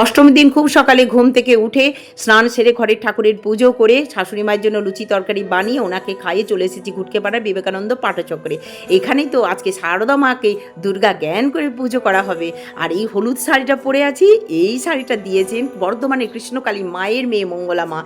অষ্টমীর দিন খুব সকালে ঘুম থেকে উঠে স্নান সেরে ঘরের ঠাকুরের পুজো করে শাশুড়ি মায়ের জন্য লুচি তরকারি বানিয়ে ওনাকে খাইয়ে চলে এসেছি ঘুটকে পাড়ার বিবেকানন্দ পাঠচক্রে এখানেই তো আজকে শারদা মাকে দুর্গা জ্ঞান করে পুজো করা হবে। আর এই হলুদ শাড়িটা পরে আছি, এই শাড়িটা দিয়েছেন বর্ধমানে কৃষ্ণকালী মায়ের মেয়ে মঙ্গলা মা।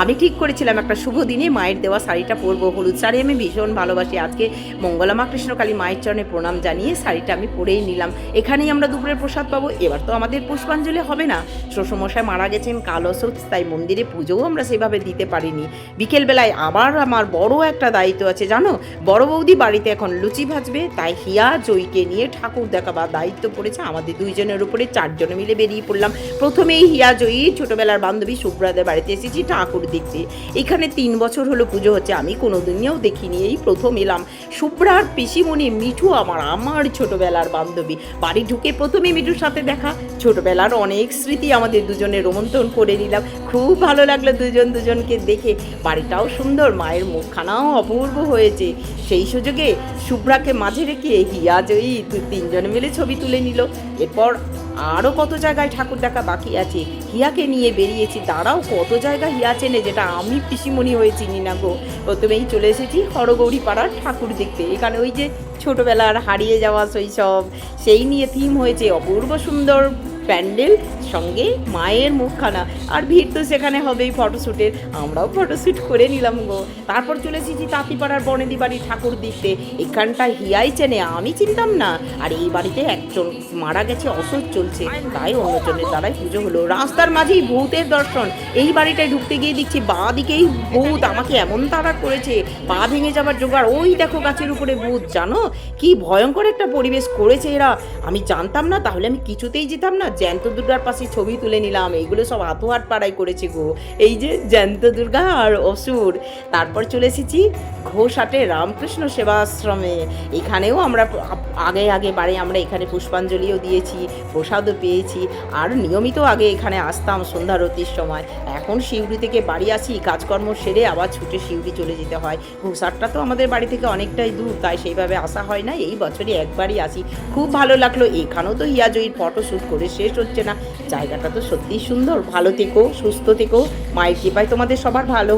আমি ঠিক করেছিলাম একটা শুভ দিনে মায়ের দেওয়া শাড়িটা পরবো হলুদ শাড়ি। আমি ভীষণ ভালোবাসি আজকে মঙ্গলা মা কৃষ্ণকালী মায়ের চরণে প্রণাম জানিয়ে শাড়িটা আমি পরেই নিলাম। এখানেই আমরা দুপুরের প্রসাদ পাবো। এবার তো আমাদের পুষ্পাঞ্জলি হবে না। শ্বশুরমশাই মারা গেছেন কাল তাই মন্দিরে পুজোও আমরা সেভাবে দিতে পারিনি। বিকেলবেলায় আবার আমার বড় একটা দায়িত্ব আছে, জানো? বড় বৌদি বাড়িতে এখন লুচি ভাজবে, তাই হিয়া জয়ীকে নিয়ে ঠাকুর দেখাবার দায়িত্ব পড়েছে। আমাদের দুইজনের উপরে চারজনে মিলে বেরিয়ে পড়লাম। প্রথমেই হিয়া জয়ী ছোটবেলার বান্ধবী সুব্রাদের বাড়িতে এসেছি, ঠাকুর দেখতে। এখানে তিন বছর হলো পুজো হচ্ছে, আমি কোনোদিনও দেখিনি, এই প্রথম এলাম। সুব্রার পিসিমণি মিঠু আমার আমার ছোটবেলার বান্ধবী। বাড়ি ঢুকে প্রথমে মিঠুর সাথে দেখা। ছোটবেলার অনেক স্মৃতি আমাদের দুজনে রোমন্থন করে নিলাম। খুব ভালো লাগল দুজন দুজনকে দেখে। বাড়িটাও সুন্দর, মায়ের মুখখানাও অপূর্ব হয়েছে। সেই সুযোগে শুভ্রাকে মাঝে রেখে হিয়া জয়ী তিনজন মিলে ছবি তুলে নিল। এরপর আরও কত জায়গায় ঠাকুর দেখা বাকি আছে? হিয়াকে নিয়ে বেরিয়েছি। দাঁড়াও, কত জায়গা হিয়া চেনে যেটা আমি পিসিমণি হয়ে চিনি না গো। প্রথমেই চলে এসেছি হরগৌরী পাড়ার ঠাকুর দেখতে। এখানে ওই যে ছোটোবেলার হারিয়ে যাওয়া শৈশব, সেই নিয়ে থিম হয়েছে অপূর্ব সুন্দর প্যান্ডেল, সঙ্গে মায়ের মুখখানা। আর ভিড় তো সেখানে হবেই ফটোশ্যুটের আমরাও ফটোশ্যুট করে নিলাম গো। তারপর চলে এসেছি তাঁতিপাড়ার বনেদি বাড়ি ঠাকুর দেখতে এখানটা হিয়াই চেনে, আমি চিনতাম না। আর এই বাড়িতে একজন মারা গেছে, অসুখ চলছে। তাই অন্যজনের দ্বারাই পুজো হলো। রাস্তার মাঝেই ভূতের দর্শন। এই বাড়িটায় ঢুকতে গিয়ে দেখছি বাঁ দিকেই ভূত আমাকে এমন তাড়া করেছে। পা ভেঙে যাবার জোগাড়। ওই দেখো গাছের উপরে ভূত, জানো? কি ভয়ঙ্কর একটা পরিবেশ করেছে এরা। আমি জানতাম না, তাহলে আমি কিছুতেই যেতাম না। জ্যান্ত দুর্গার পাশে ছবি তুলে নিলাম। এইগুলো সব হাতোহাট পাড়াই করেছে গো। এই যে জ্যান্ত দুর্গা আর অসুর। তারপর চলে এসেছি ঘোষাটে রামকৃষ্ণ সেবাশ্রমে। এখানেও আমরা আগে আগে বাড়ি আমরা এখানে পুষ্পাঞ্জলিও দিয়েছি, প্রসাদও পেয়েছি। আর নিয়মিত আগে এখানে আসতাম সন্ধ্যারতির সময়। এখন শিউরি থেকে বাড়ি আসি, কাজকর্ম সেরে আবার ছুটে শিউরি চলে যেতে হয়। ঘোষাটটা তো আমাদের বাড়ি থেকে অনেকটাই দূর, তাই সেইভাবে আসা হয় না। এই বছরই একবারই আসি। খুব ভালো লাগল। এখানেও তো হিয়াজয়ীর ফটো শ্যুট করে শেষ হচ্ছে না। জায়গাটা তো সত্যিই সুন্দর। ভালো থেকো, সুস্থ থেকো। মায়ের কৃপায় তোমাদের সবার ভালো।